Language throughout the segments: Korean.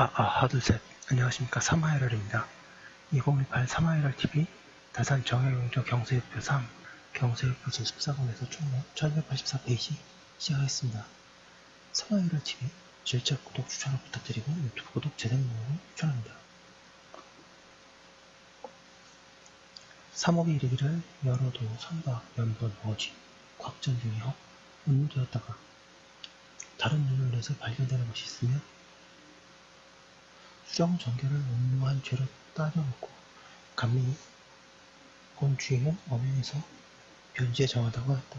아, 아, 하둘셋. 안녕하십니까. 3화이럴입니다. 2018 3화이럴 TV 다산 정해용조 경세유표 3 경세유표 제14권에서 총무 1284페이지 시작하겠습니다. 3화이럴 TV 실적 구독 추천을 부탁드리고 유튜브 구독 재생 등을 추천합니다. 3억이 이르기를 여러도 선박, 연번, 어지, 곽전 등이 헛 운무되었다가 다른 눈을 내서 발견되는 것이 있으면 수령 전결을 업무한 죄로 따져놓고 감리 본 주인은 엄연에서 변지에 정하다고 했다.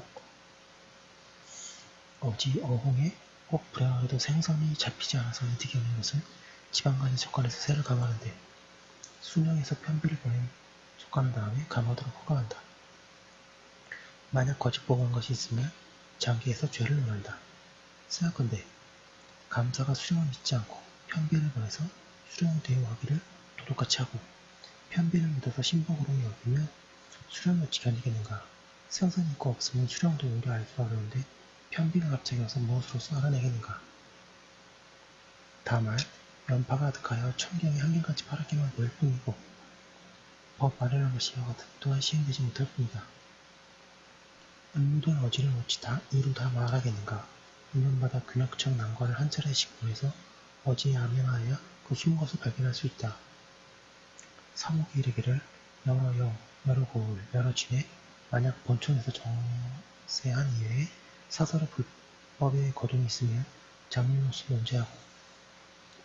어지 어홍에 꼭 불행하게도 생선이 잡히지 않아서 이득이 없는 것은 지방간의 속간에서 세를 감하는데 수령에서 편비를 보낸 속간한 다음에 감하도록 허가한다. 만약 거짓 보고한 것이 있으면 장기에서 죄를 논한다. 생각건대 감사가 수령을 믿지 않고 편비를 보내서 수령을 대우하기를 도둑같이 하고 편비를 믿어서 신복으로 여기면 수령이 어찌 견디겠는가? 생선이 있고 없으면 수령도 오히려 알수 어려운데 편비가 갑자기 와서 무엇으로써 알아내겠는가? 다만 연파가 아득하여 천경이 한경같이 파랗게만 보일 뿐이고 법 마련한 것이 여가 또한 시행되지 못할 뿐이다. 은무된 어지를 어찌 다 이루 다 말하겠는가? 운명마다 균역청 난관을 한 차례씩 보내서 어지에 암행하여 그 쉬운 것을 발견할 수 있다. 사목이 이르기를 여러 영, 여러 고을, 여러 진에 만약 본청에서 정세한 이외에 사설의 불법의 거동이 있으면 장류로서 면제하고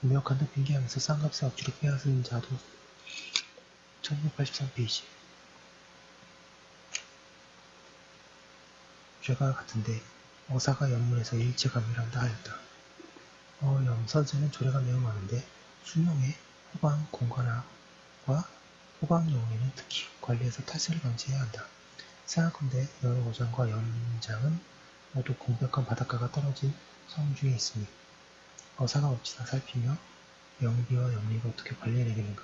무역한 등 빙계하면서 쌍값의 억지로 빼앗은 자도 1683페이지 죄가 같은데 어사가 연문에서 일체감이란다 하였다. 어 염 선생은 조례가 매우 많은데 수명의 후방 공간화와 후방 용에는 특히 관리에서 탈세를 방지해야 한다. 생각컨대 여러 오장과 연장은 모두 공백한 바닷가가 떨어진 섬 중에 있으니 어사가 어찌다 살피며 영비와 영리가 어떻게 관리해내겠는가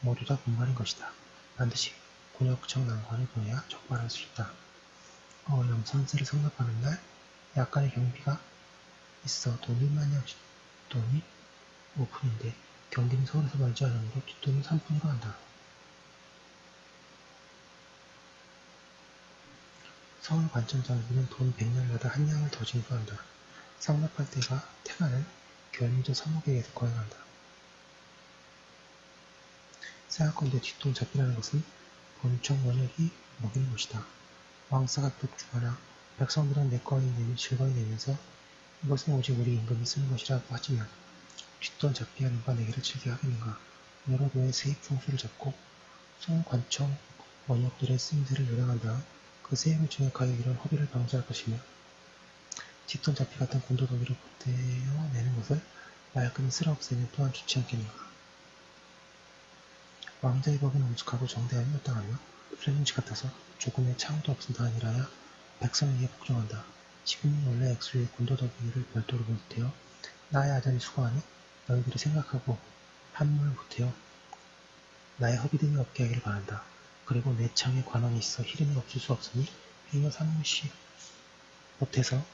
모두 다 분말인 것이다. 반드시 곤역청 난관을 보내야 적발할 수 있다. 어염 선세를 성납하는 날 약간의 경비가 있어 돈이 마냥 돈이 5푼인데 경기는 서울에서 멀지 않으므로 뒷돈은 3푼으로 한다. 서울 관천장비는 돈 100년마다 한 양을 더 징수한다. 상납할 때가 태가는 결미저 사목에게서 거행한다. 생각건대 뒷돈 잡기라는 것은 본청 원역이 먹이는 것이다. 왕사가 벽주하나 백성들은 내 거이 내면 즐거이 내면서 이것은 오직 우리 임금이 쓰는 것이라고 하지만 뒷돈 잡기가 누가 내기를 즐겨 하겠는가? 여러 도의 세입 총수를 잡고 송관청 원역들의 쓰임새를 요량한 다음 그 세입을 증액하여 이런 허비를 방지할 것이며 뒷돈 잡기 같은 군도더기를 보태어내는 것을 말끔히 쓸어 없애면 또한 좋지 않겠는가? 왕자의 법은 엄숙하고 정대하며 마땅하며 수렴지 같아서 조금의 차후도 없은 다 아니라야 백성에게 복종한다. 지금은 원래 액수의 군도더기를 별도로 보태어 나의 아전이 수고하니 너희들이 생각하고 한물을 보태어 나의 허비됨이 없게 하기를 바란다. 그리고 내 창에 관원이 있어 희림이 없을 수 없으니 행여 상무시 못해서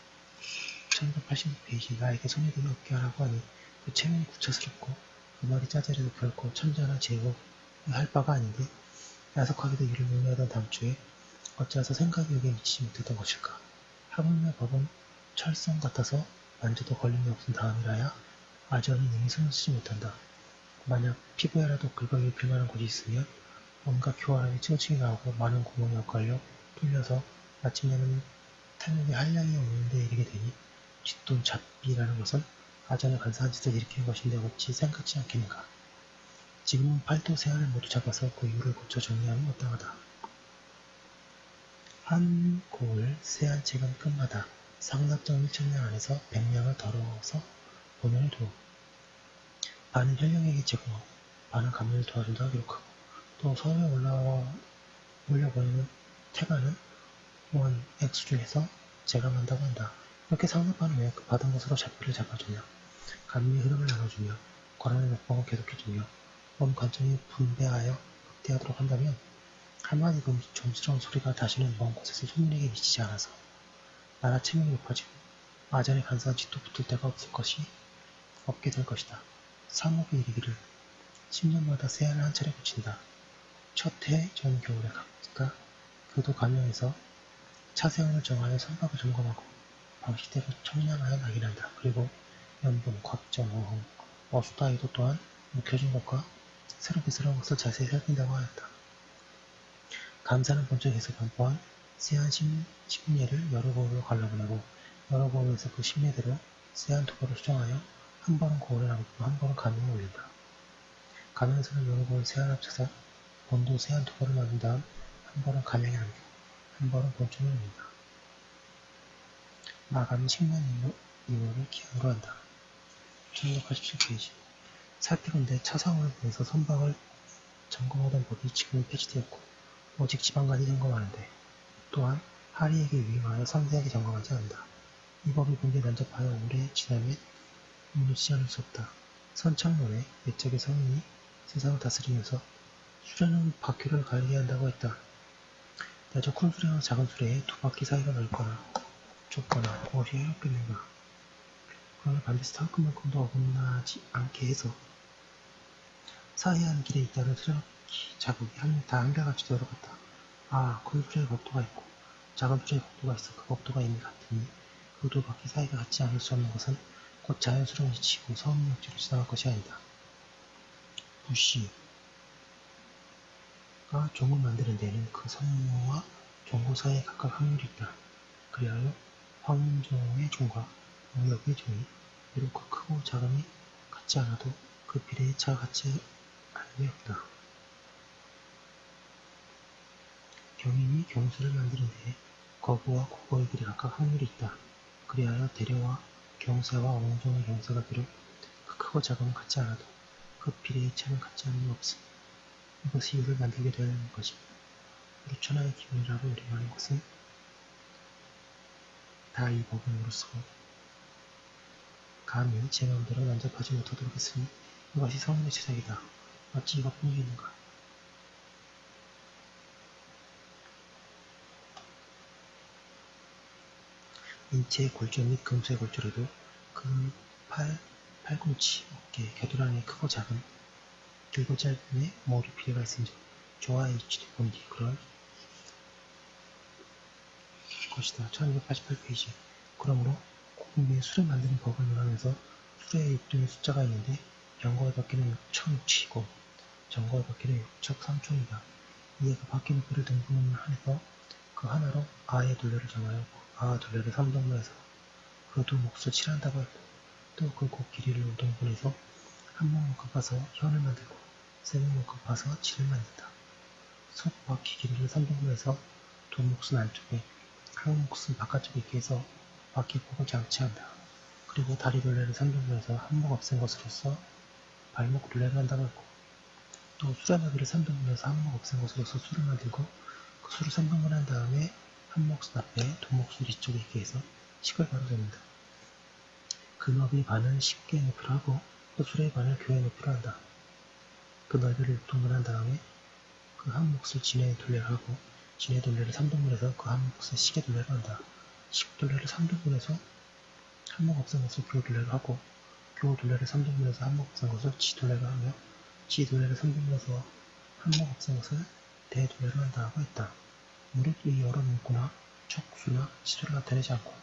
1986페이지 나에게 손해됨이 없게 하라고 하니 그 체면이 구차스럽고 그 말이 짜잘해도 결코 천자나 제고 할 바가 아닌데 야속하게도 이를 논의하던 다음 주에 어찌해서 생각이 여기에 미치지 못했던 것일까. 하물며 법은 철성 같아서 만져도 걸림이 없은 다음이라야 아전이 능히 쓰지 못한다. 만약 피부에라도 긁어일 빌만한 곳이 있으면 온갖 교활함이 찌어치게 나오고 많은 구멍이 엇갈려 뚫려서 마침내는 탄력이 한량이 없는 데 이르게 되니 뒷돈 잡비라는 것은 아전에 간사한 짓을 일으키는 것인데 어찌 생각지 않겠는가. 지금은 팔도 세 알을 모두 잡아서 그 이유를 고쳐 정리하면 마땅하다. 한 고을 세한 책은 끝마다 상납정 1천량 안에서 100량을 덜어서 두어 반은 혈령에게 제공하고 반은 감리를 도와준다고 기록하고 또 서울에 올라와 올려보내는 태가는 원 액수 중에서 제감한다고 한다. 이렇게 상납하는 후에 그 받은 것으로 잡비를 잡아주며 감리의 흐름을 나눠주며 권한의 목방을 계속해주며 원 관청이 분배하여 극대하도록 한다면 한마디 좀스러운 소리가 다시는 먼 곳에서 손님에게 미치지 않아서 나라 체면이 높아지고 아전에 간사한 짓도 붙을 데가 없을 것이 없게 될 것이다. 상옥에 이르기를 10년마다 새해를 한 차례 고친다. 첫 해 전 겨울에 각각 교도 가면에서 차세원을 정하여 선박을 점검하고 방식대로 청량하여 낙인한다. 그리고 연분, 곽정, 어흥, 어수다이도 또한 묵혀진 것과 새롭게 새로운 것을 자세히 살핀다고 하였다. 감사는 본적에서 변포한 세한 십례를 여러 거울로 갈라보내고 여러 거울에서 그 십례대로 세한 토벌을 수정하여 한 번은 거울에 남고 한 번은 가면에 올린다. 가면에서는 여러 거울 세한 합쳐서 본도 세한 토벌을 만든 다음 한 번은 가면에 남기고 한 번은 본총에 올린다. 마감은 10년 이후를 기한으로 한다. 1687페이지 살피건대 차상원을 보내서 선박을 점검하던 법이 지금은 폐지되었고 오직 지방관이 점검하는데 또한 하리에게 유임하여 상세하게 점검하지 않는다. 이 법이 본게 난접하여 오래 지나면 무너지지 않을 수 없다. 선창론에 옛적의 성인이 세상을 다스리면서 수레는 바퀴를 관리한다고 했다. 내저 큰 수레와 작은 수레에 두 바퀴 사이가 넓거나 좁거나 무엇이 해롭겠는가. 그러나 반드시 탕큼만큼도 어긋나지 않게 해서 사이한 길에 있다는 트럭 자국이 한, 다 한결같이 들어갔다. 아, 큰 수레의 법도가 있고 작은 수레의 법도가 있어 그 법도가 이미 같으니 그 두 바퀴 사이가 같지 않을 수 없는 것은 곧 자연스러운 이치고 서운역지로 지나갈 것이 아니다. 부시가 종을 만드는 데는 그 성모와 종고 사이에 각각 확률이 있다. 그리하여 황종의 종과 무역의 종이 비록 그 크고 작음이 같지 않아도 그 비례의 차가 같지 않음이 없다. 경인이 경수를 만드는 데에 거부와 고거의들이 각각 확률이 있다. 그리하여 대려와 경사와 어몽종의 경사가 비록 그 크고 작음은 같지 않아도 그 비례의 차는 같지 않음이 없음. 이것이 이를 만들게 되는 것이다. 우리 천하의 기본이라고 우리말하는 것은 다 이 법은으로서 감히 제 마음대로 난잡하지 못하도록 했으니 이것이 성인의 제작이다. 어찌 이것뿐이겠는가? 인체의 골절 및 금수의 골절에도 그 팔, 팔꿈치, 어깨, 겨드랑이 크고 작은, 길고 짧음의 머리 피해가 있은즉 조화의 위치도 본디 그럴 것이다. 1288페이지 그러므로 고금의 술을 만드는 법을 논하면서 술의 입등의 숫자가 있는데 병거의 바퀴는 6천치고 정거의 바퀴는 6척 3총이다. 이에 그 바퀴 높이를 등분해서 그 하나로 아의 둘레를 정하여 아 둘레를 3등분해서 그두 몫을 칠한다고 했고 또 그 곡 길이를 5등분해서 한목만큼 파서 현을 만들고 세목만큼 파서 질을 만든다. 속 바퀴 길이를 3등분해서 두 몫은 안쪽에 한 몫은 바깥쪽에 있게 해서 바퀴 폭을 장치한다. 그리고 다리 둘레를 3등분해서 한목 없앤 것으로서 발목 둘레를 한다고 했고 또 수라나비를 3등분해서 한목 없앤 것으로서 술을 만들고 그 술을 3등분 한 다음에 한 몫은 앞에 두 몫은 뒤쪽에 있게 해서 식을 바로잡는다. 근업이 반은 쉽게 높이로 하고 또 술의 반을 교회 높이로 한다. 그 넓이를 6등분 한 다음에 그 한 몫을 진해 둘레를 하고 진해 둘레를 3등분해서 그 한 몫을 시계 둘레를 한다. 식 둘레를 3등분해서 한몫 없앤 것을 교 둘레를 하고 교 둘레를 3등분해서 한몫 없앤 것을 지 둘레를 하며 지 둘레를 3등분해서 한몫 없앤 것을 대 둘레를 한다고 했다. 여러 문구나 척수나 시소를 나타내지 않고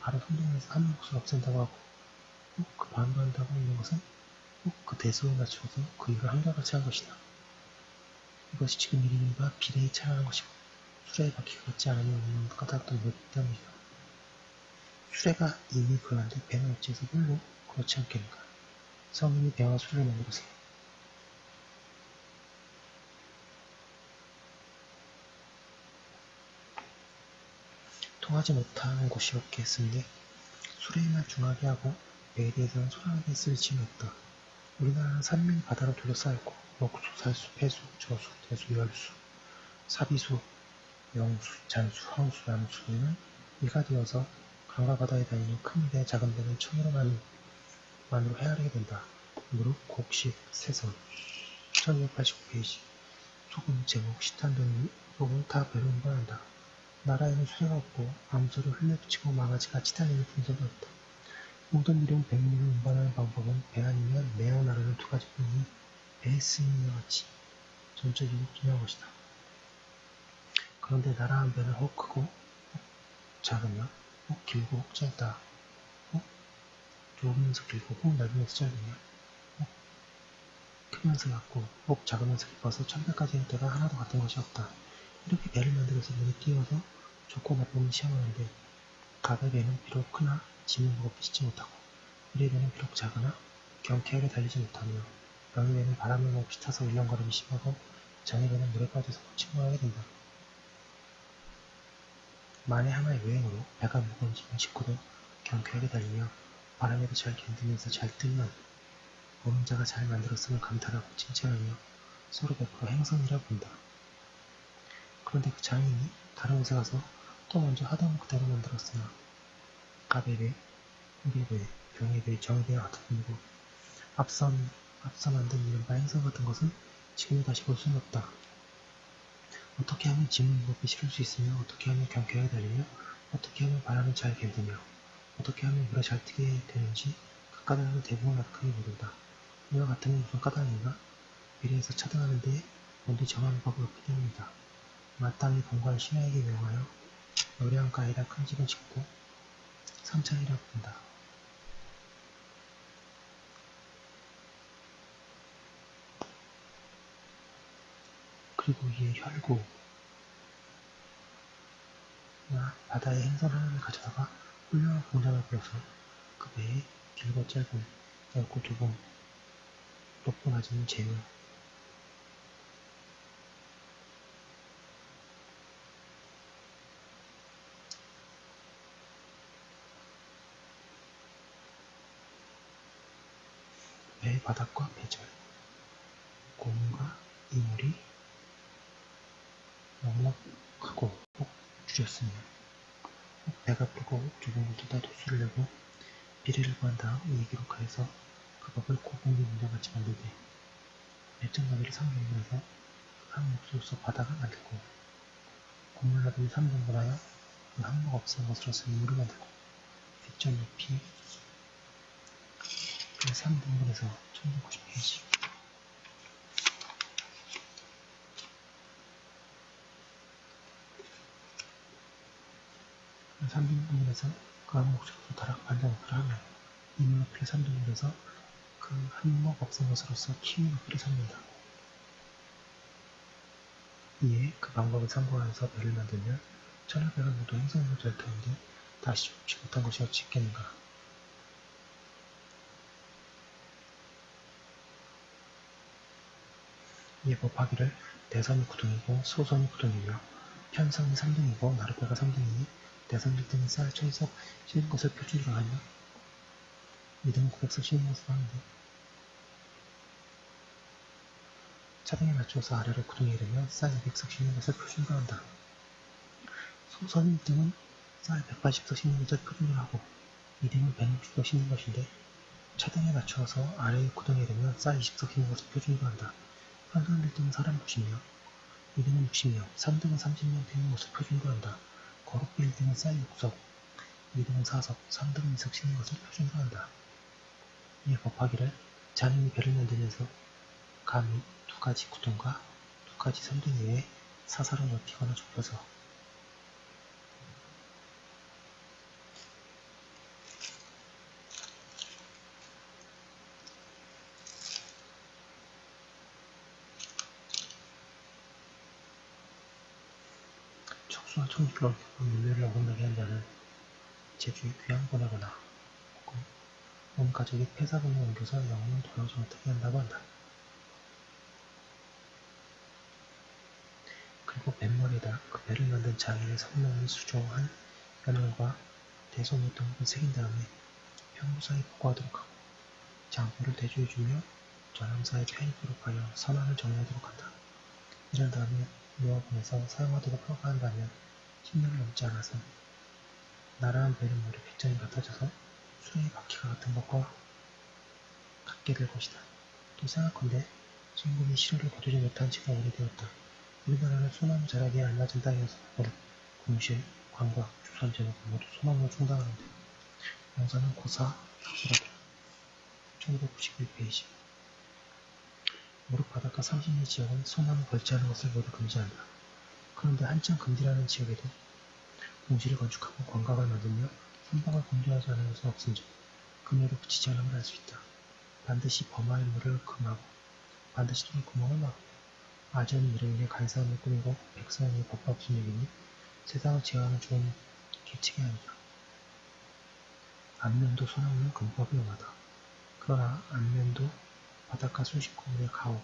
바로 선동에서 한 몫을 없앤다고 하고 꼭 그 반반한다고 있는 것은 꼭 그 대수에 맞추어서 그 이유를 한결같이 한 것이다. 이것이 지금 이름이가 비례에 차라는 것이고 수레의 바퀴가 같지 않으면 없는 까닭도 못 때문이다. 수레가 이미 그러한데 배는 어찌해서 물로 그렇지 않겠는가. 성인이 배와 수레를 만들어서 통하지 못하는 곳이 없게 했으니 수레에만 중하게 하고 배에 대해서는 소란하게 쓸 짐이 없다. 우리나라는 산민이 바다로 둘러싸였고 목수, 살수, 폐수, 저수, 대수, 열수, 사비수, 영수, 잔수, 황수, 양수는 이가 되어서 강과 바다에 다니는 큰 배, 작은 배는 천으로만 만으로 헤아리게 된다. 무릎, 곡식, 세선 1289페이지 소금, 제목, 식탄 등을 다 배로 운반한다. 나라에는 수레가 없고 암소를 흘려붙이고 망아지가 치달리는 분석이 없다. 모든 일용 백리를 운반하는 방법은 배 아니면 매어 나르는 스님과 같이 전적이고 중요한 것이다. 그런데 나라 한 배는 혹 크고 혹 작으며 혹 길고 혹 짧다. 혹 좁으면서 길고 혹 넓으면서 짧으며 혹 크면서 얕고 혹 작으면서 깊어서 천배까지 할 때가 하나도 같은 것이 없다. 이렇게 배를 만들어서 눈에 띄어서 좋고 나쁨을 시험하는데 갑의 배는 비록 크나 짐을 무겁게 싣지 못하고 배는 비록 작으나 경쾌하게 달리지 못하며 배는 바람을 없이 타서 울렁거림이 심하고 장의 배는 물에 빠져서 침몰하게 된다. 만에 하나의 여행으로 배가 무거운 짐을 싣고도 경쾌하게 달리며 바람에도 잘 견디면서 잘 뜨면 보는 자가 잘 만들었음을 감탄하고 칭찬하며 서로 베풀어 행선이라 본다. 그런데 그 장인이 다른 곳에 가서 또 먼저 하던 그대로 만들었으나 갑의 배, 우리의 배, 병의 배, 정의 배와 같은 분이고 앞선, 앞서 만든 이른바 행선 같은 것은 지금에 다시 볼 수는 없다. 어떻게 하면 짐을 무겁게 실을 수 있으며 어떻게 하면 경쾌하게 달리며 어떻게 하면 바람을 잘 견디며 어떻게 하면 물에 잘 뛰게 되는지 그 까닭을 대부분 나타하게 모른다. 이와 같으면 무슨 까닭인가? 미래에서 차등하는 데에 먼저 정하는 법이 없기 때문이다. 마땅히 본관 신하에게 명하여 노량가에다 큰 집을 짓고 삼차이라 부른다. 그리고 이에 나 바다에 행선 하나를 가져다가 훌륭한 공장을 부어서 그 배에 길고 짧은 넓고 좁은 높고 낮은 재물 바닥과 배절 고문과 이물이 넉넉하고 혹 줄였으며 혹 배가 불고 혹 좁은 곳을 다 도수를 내고 비례를 구한 다음 이 기록하여서 그 법을 고공기 문제같이 만들되 몇점 나비를 3등분해서 한 몫으로서 바닥을 만들고 고물나비를 3등분하여 그 항목 없은 것으로서 이물을 만들고 뒷점 높이 그 3등분해서 1190페이지 3등분해서 그 항목으로서 다락 반장높이를 하며 이물 높이를 3등분해서 그 항목 없은 것으로서 키위 높이를 삼는다. 이에 그 방법을 참고하여서 배를 만들면 천하배가 모두 행성으로 될 터인데 다시 좋지 못한 것이 어찌 있겠는가. 이에 법하기를 대선이 9등이고 소선이 9등이며 편선이 3등이고 나룻배가 3등이니 대선 1등이 쌀 천석 실는 것을 표준으로 하며 2등은 900석 실는 것으로 하는데 차등에 맞춰서 아래로 9등이 되면 쌀 200석 실는 것을 표준으로 한다. 소선 1등은 쌀 180석 실는 것을 표준으로 하고 2등은 160석 실는 것인데 차등에 맞춰서 아래에 9등이 되면 쌀 20석 실는 것을 표준으로 한다. 한선 1등은 사람 90명, 2등은 60명, 3등은 30명 되는 것을 표준으로 한다. 거룩비 1등은 쌀 6석, 2등은 4석, 3등은 2석 치는 것을 표준으로 한다. 이에 법하기를 장인이 배를 만들면서 감히 두 가지 구동과 두 가지 3등 이외에 사사로 넓히거나 좁혀서 청주를 물매를 어긋나게 한 자는 제주에 귀양 보내거나 혹은 온 가족이 폐사금을 옮겨서 영혼을 돌아오지 못하게 한다고 한다. 그리고 뱃머리에다 그 배를 만든 장인의 성명을 수조한 연월과 대소모 등을 새긴 다음에 평무사에 보고하도록 하고 장부를 대조해주며 전함사에 편입하도록 하여 선안을 정리하도록 한다. 이런 다음에 놓아보내서 사용하도록 허가한다면 10년을 넘지 않아서 나라한 배는 머리 빗장이 같아져서 수레의 바퀴가 같은 것과 같게 될 것이다. 또 생각컨대 진국이 시로를 거두지 못한 지가 오래되었다. 우리나라는 소나무 안 낮은 땅이어서 버릇, 공실, 주선 제목 모두 소나무로 충당하는데 영사는 고사, 학술하다. 1991 페이지 무릎 바닷가 30리 지역은 소나무 걸치하는 것을 모두 금지한다. 그런데 한참 금지라는 지역에도 공지를 건축하고 광각을 만들며 선박을 공개하지 않은 것은 없은즉 금요를 붙이지 않음을 알 수 있다. 반드시 범할 물을 금하고 반드시 뚫을 구멍을 막고 아전 이름에 간사함을 꾸미고 백성의 법밥 순익이니 세상을 제어하는 좋은 규칙이 아니다. 안면도 소나무는 금법이 용하다. 그러나 안면도 바닷가 수십 건물의 가옥,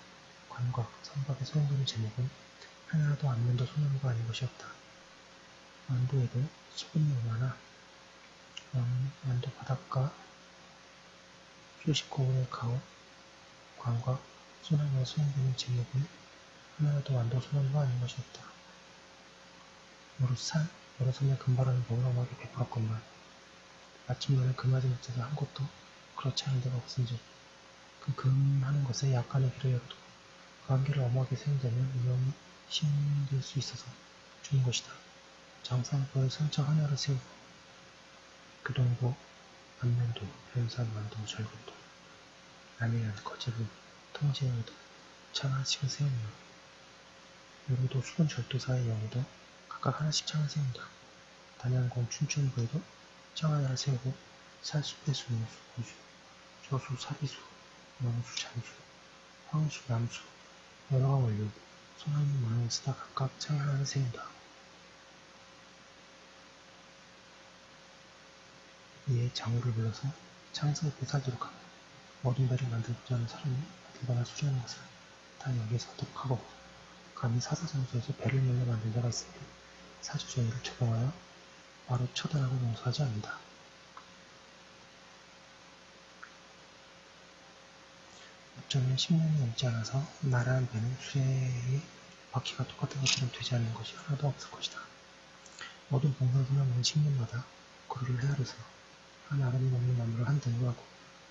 관곽, 선박에 소용되는 제목은 하나라도 안면도 소나무가 아닌 것이 없다. 완도에도 소금이 얼마나 완도 바닷가 수십 건물의 가옥, 관곽, 소나무에 소용되는 제목은 하나라도 완도 소나무가 아닌 것이 없다. 무릇 산, 여러 섬에 금바람이 먹으러하게 베풀었건만 마침내는 금하지 못해서 한 곳도 그렇지 않은 데가 없은즉 그 금하는 것에 약간의 열어두고 그 한계를 엄하게 세운다면 위험 이 심될 수 있어서 주는 것이다. 장상포에 선처 하나를 세우고 그동고 안면도 변산 만도 절근도 남이란 거제부 통제에도 창하씩을 세우며 요로도 수군 절도사의 영에도 각각 하나씩 창을 세운다. 단양공 춘천부에도 창 하나를 세우고 살수, 배수, 무수, 고수, 저수, 사비수, 명수, 장수, 황수, 남수, 여러가 원료, 소나무 모양을 쓰다 각각 창 하나를 세운다. 이에 장우를 불러서 옆에 살도록 하고 모든 배를 만들고자 하는 사람이 어딜거나 수리하는 것을 다 여기에서 하도록 하고 감히 사사장소에서 배를 몰려 만든 자가 있으면 사주전의를 적용하여 바로 처단하고 용서하지 않는다. 어쩌면 10년이 넘지 않아서 나라한 배는 수레의 바퀴가 똑같은 것처럼 되지 않는 것이 하나도 없을 것이다. 모든 봉사소나무는 10년마다 그루를 헤아려서 한 아름이 넘는 나무를 한 등으로 하고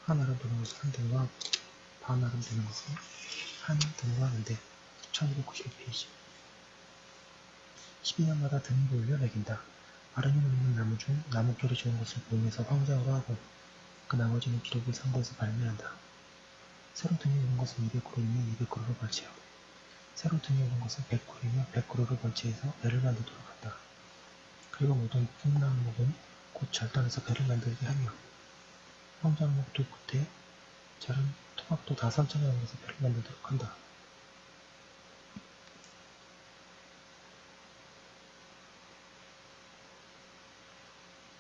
한 아름 되는 것을 한 등으로 하고 반 아름 되는 것을 한 등으로 하는데 1291페이지 12년마다 등을 올려 매긴다. 아름이 넘는 나무 중 나무결이 좋은 것을 보임에서 황장으로 하고 그 나머지는 기록을 상고에서 발매한다. 새로 등에 오른 것은 200그루이면 200그루로 걸치하고 새로 등에 오른 것은 100그루이면 100그루를 걸치해서 배를 만들도록 한다. 그리고 모든 풍랑목은 곧 절단해서 배를 만들게 하며 황장목도 굿에 자른 토막도 다 선천해 옮겨서 배를 만들도록 한다.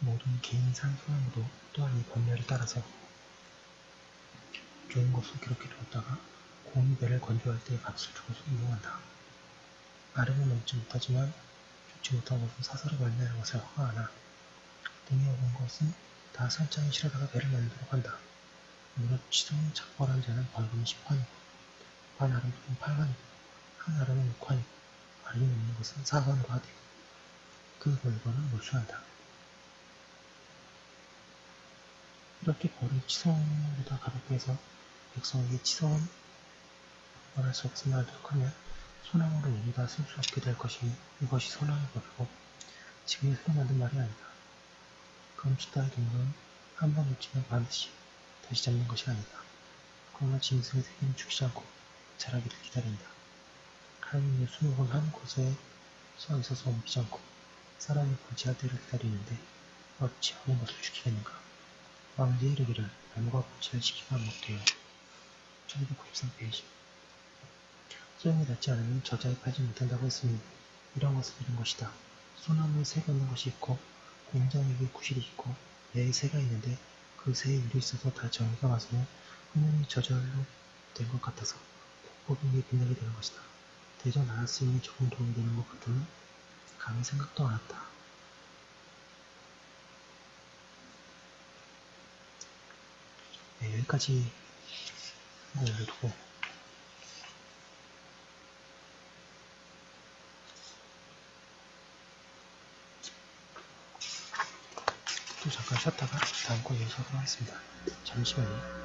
모든 개인 산 소나무도 또한 이 법례를 따라서 좋은 것을 기록해 두었다가 공유배를 건조할 때 값을 주고서 이용한다. 아름은 넘지 못하지만 좋지 못한 것은 사설에 걸리는 것을 허가하나 등에 오른 것은 다 설장에 실어다가 배를 만들도록 한다. 무릇 취소는 착벌한 자는 벌금이 10환이고 반 아름은 8환이고 한 아름은 6환이고 아름이 없는 것은 4환으로 하되 그 벌금은 몰수한다. 이렇게 벌을 치성보다 가볍게 해서 백성에게 치성은 말할 수 없음을 알도록 하면 소나무를 우리가 쓸수 없게 될 것이니 이것이 소나무 법이고 지금의 새로 만든 말이 아니다. 금수다의 동물은 한 번 놓치면 반드시 다시 잡는 것이 아니다. 그러나 짐승의 세계는 죽지 않고 자라기를 기다린다. 하나님의 수목은 한 곳에 서 있어서 옮기지 않고 사람이 고지할 때를 기다리는데 어찌 하는 것을 죽이겠는가? 왕제에 이르기를 나무가 고치를 시키가 못해요. 1293 페이지 소용이 닿지 않으면 저자에 팔지 못한다고 했으니 이런 것은 이런 것이다. 소나무에 새가 있는 것이 있고 공장에게 구실이 있고 배에 새가 있는데 그 새에 일이 있어서 다 정의가 와서는 흥년이 저절로 된 것 같아서 복법이 빛나게 되는 것이다. 대전 알았으니 조금 도움이 되는 것 같으면 감히 생각도 않았다. 네, 여기까지 올려두고 또 잠깐 쉬었다가 다음 거 이어서 하도록 하겠습니다. 잠시만요.